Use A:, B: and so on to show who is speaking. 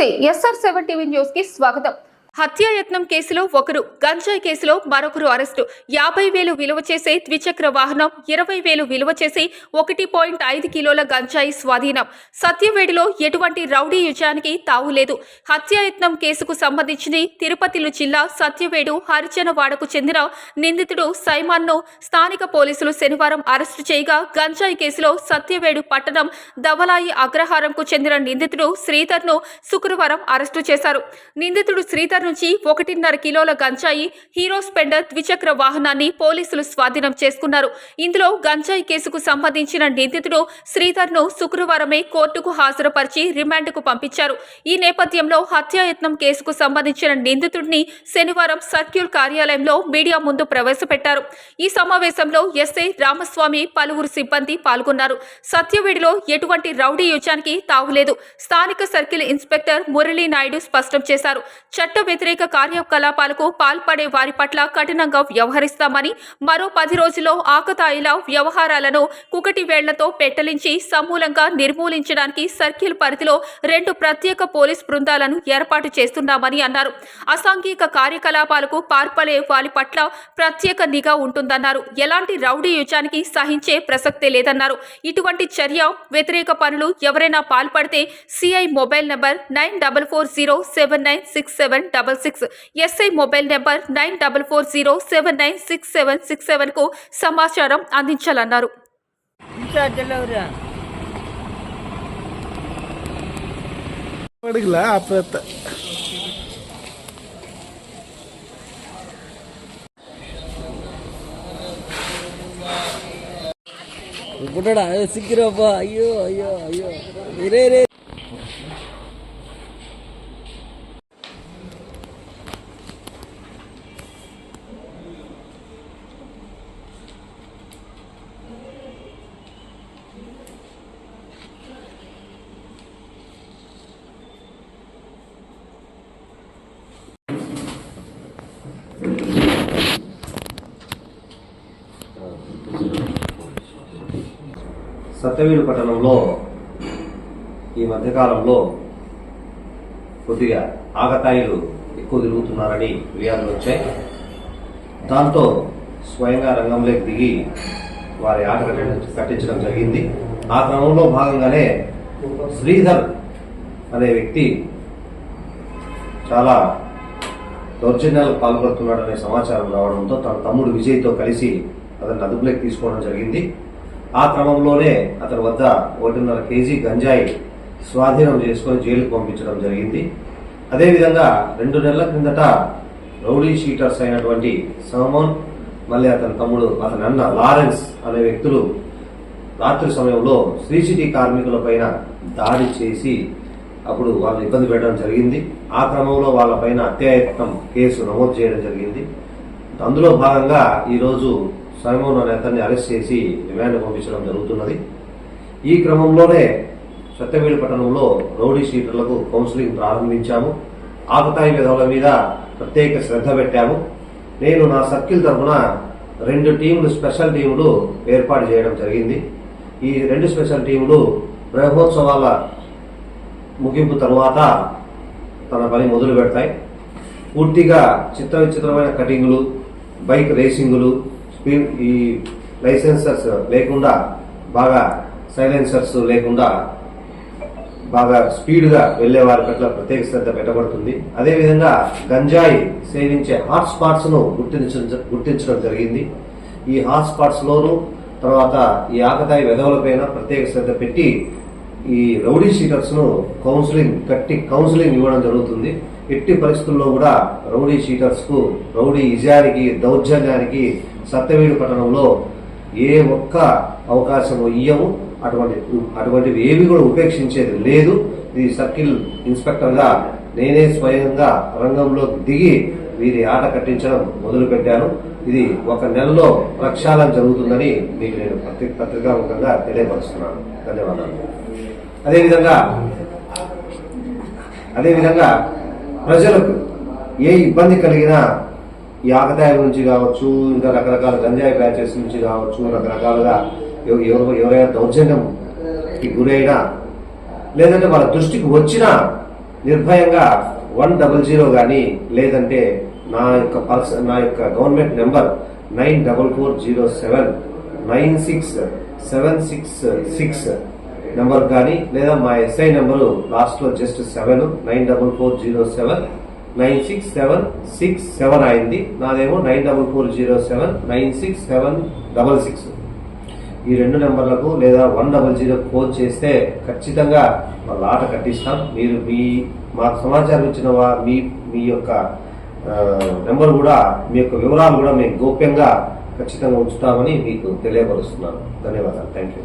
A: నమస్తే SR seven TV news కి స్వాగతం హత్యాయత్నం కేసులో ఒకరు గంజాయి కేసులో మరొకరు అరెస్టు. యాభై వేలు విలువ చేసే ద్విచక్ర వాహనం ఇరవై వేలు విలువ చేసి ఒకటి పాయింట్ ఐదు కిలోల గంజాయి స్వాధీనం. సత్యవేడిలో ఎటువంటి రౌడీ యుజానికి తావులేదు హత్యాయత్నం కేసుకు సంబంధించి తిరుపతిలో జిల్లా సత్యవేడు హరిజనవాడకు చెందిన నిందితుడు సైమాన్ను స్థానిక పోలీసులు శనివారం అరెస్టు చేయగా గంజాయి కేసులో సత్యవేడు పట్టణం దవలాయి అగ్రహారంకు చెందిన నిందితుడు శ్రీధర్ను శుక్రవారం అరెస్టు చేశారు. నిందితుడు శ్రీధర్ను నుంచి ఒకటిన్నర కిలోల గంజాయి హీరో స్పెండర్ ద్విచక్ర వాహనాన్ని పోలీసులు స్వాధీనం చేసుకున్నారు. ఇందులో గంజాయి కేసుకు సంబంధించిన నిందితుడు శ్రీధర్ను శుక్రవారమే కోర్టుకు హాజరుపరిచి రిమాండ్కు పంపించారు. ఈ నేపథ్యంలో హత్యాయత్నం కేసుకు సంబంధించిన నిందితుడిని శనివారం సర్క్యూల్ కార్యాలయంలో మీడియా ముందు ప్రవేశపెట్టారు. ఈ సమావేశంలో ఎస్ఐ రామస్వామి పలువురు సిబ్బంది పాల్గొన్నారు. సత్యవేడిలో ఎటువంటి రౌడీ యుజానికి తావులేదు. స్థానిక సర్కిల్ ఇన్స్పెక్టర్ మురళీ నాయుడు స్పష్టం చేశారు. చట్ట వ్యతిరేక కార్యకలాపాలకు పాల్పడే వారి పట్ల కఠినంగా వ్యవహరిస్తామని మరో పది రోజుల్లో ఆకతాయిల వ్యవహారాలను కుకటి వేళ్ళతో పెట్టలించి సమూలంగా నిర్మూలించడానికి సర్కిల్ పరిధిలో రెండు ప్రత్యేక పోలీస్ బృందాలను ఏర్పాటు చేస్తున్నామని అన్నారు. అసాంఘిక కార్యకలాపాలకు పాల్పడే వారి పట్ల ప్రత్యేక నిఘా ఉంటుందన్నారు. ఎలాంటి రౌడీ యుజానికి సహించే ప్రసక్తే లేదన్నారు. ఇటువంటి చర్య వ్యతిరేక పనులు ఎవరైనా పాల్పడితే CI mobile number nine double four zero seven nine six seven double six S I mobile number nine double four zero seven nine six
B: seven six
C: seven को
B: सचार अच्छा अयो अयो अयो। रे रे।
D: సత్యవేలు పట్టణంలో ఈ మధ్యకాలంలో కొద్దిగా ఆగతాయిలు ఎక్కువ తిరుగుతున్నారని ఫిర్యాదులు వచ్చాయి. దాంతో స్వయంగా రంగంలోకి దిగి వారి ఆట కట్టించడం జరిగింది. ఆ క్రమంలో భాగంగానే శ్రీధర్ అనే వ్యక్తి చాలా దౌర్జన్యాలకు పాల్పడుతున్నాడనే సమాచారం రావడంతో తన తమ్ముడు విజయ్తో కలిసి అతన్ని అదుపులోకి తీసుకోవడం జరిగింది. ఆ క్రమంలోనే అతని వద్ద ఒకటిన్నర కేజీ గంజాయి స్వాధీనం చేసుకొని జైలుకు పంపించడం జరిగింది. అదేవిధంగా రెండు నెలల క్రిందట రౌడీ షీటర్స్ అయినటువంటి సోమోన్ మళ్ళీ అతని తమ్ముడు అతని అన్న లారెన్స్ అనే వ్యక్తులు రాత్రి సమయంలో శ్రీ సిటీ కార్మికుల పైన దాడి చేసి అప్పుడు వాళ్ళని ఇబ్బంది పెట్టడం జరిగింది. ఆ క్రమంలో వాళ్ళపైన అత్యాయత్నం కేసు నమోదు చేయడం జరిగింది. అందులో భాగంగా ఈరోజు సైమోన్ అనే అతన్ని అరెస్ట్ చేసి రిమాండ్ పంపించడం జరుగుతున్నది. ఈ క్రమంలోనే సత్యవేలు పట్టణంలో రౌడీ షీటర్లకు కౌన్సిలింగ్ ప్రారంభించాము. ఆకతాయి విధవుల మీద ప్రత్యేక శ్రద్ధ పెట్టాము. నేను నా సర్కిల్ తరఫున రెండు టీములు స్పెషల్ టీములు ఏర్పాటు చేయడం జరిగింది. ఈ రెండు స్పెషల్ టీములు బ్రహ్మోత్సవాల ముగింపు తరువాత తన పని మొదలు పెడతాయి పూర్తిగా చిత్ర విచిత్రమైన కటింగులు బైక్ రేసింగులు ఈ లైసెన్సర్స్ లేకుండా బాగా సైలెన్సర్స్ లేకుండా బాగా స్పీడ్గా వెళ్ళే వారి పట్ల ప్రత్యేక శ్రద్ధ పెట్టబడుతుంది. అదేవిధంగా గంజాయి సేవించే హాట్ స్పాట్స్ను గుర్తించడం గుర్తించడం జరిగింది. ఈ హాట్ స్పాట్స్ లోను తర్వాత ఈ ఆకతాయి వెధవులపైన ప్రత్యేక శ్రద్ధ పెట్టి ఈ రౌడీ షీటర్స్ను కౌన్సిలింగ్ కట్టి కౌన్సిలింగ్ ఇవ్వడం జరుగుతుంది. ఎట్టి పరిస్థితుల్లో కూడా రౌడీ షీటర్స్కు రౌడీ ఇజానికి దౌర్జన్యానికి సత్యవేడు పట్టణంలో ఏ ఒక్క అవకాశం ఇయ్యము అటువంటి అటువంటివి ఏవి కూడా ఉపేక్షించేది లేదు. ఇది సర్కిల్ ఇన్స్పెక్టర్గా నేనే స్వయంగా రంగంలో దిగి వీరి ఆట కట్టించడం మొదలు పెట్టాను ఇది ఒక నెలలో ప్రక్షాళన జరుగుతుందని మీకు నేను పత్రి పత్రికాముఖంగా తెలియపరుస్తున్నాను. ధన్యవాదాలు. అదేవిధంగా అదేవిధంగా ప్రజలకు ఏ ఇబ్బంది కలిగినా ఈ ఆకతాయి నుంచి కావచ్చు ఇంకా రకరకాల గంజాయి బ్యాచెస్ నుంచి కావచ్చు రకరకాలుగా ఎవరు ఎవరైనా దౌర్జన్యంకి గురైనా లేదంటే వాళ్ళ దృష్టికి వచ్చినా నిర్భయంగా వన్ డబల్ జీరో కానీ లేదంటే నా యొక్క పర్స నా యొక్క government number nine double four zero seven nine six seven six six number కానీ లేదా మా ఎస్ఐ నెంబరు లాస్ట్లో just seven nine double four zero seven nine six seven six seven అయింది. నాదేమో nine double four zero seven nine six seven double six ఈ రెండు నెంబర్లకు లేదా one double zero phone చేస్తే ఖచ్చితంగా వాళ్ళ ఆట కట్టిస్తాం. మీరు మీ మాకు సమాచారం ఇచ్చిన వా- మీ మీ యొక్క నెంబర్ కూడా మీ యొక్క వివరాలు కూడా మేము గోప్యంగా ఖచ్చితంగా ఉంచుతామని మీకు తెలియపరుస్తున్నాను. ధన్యవాదాలు. Thank you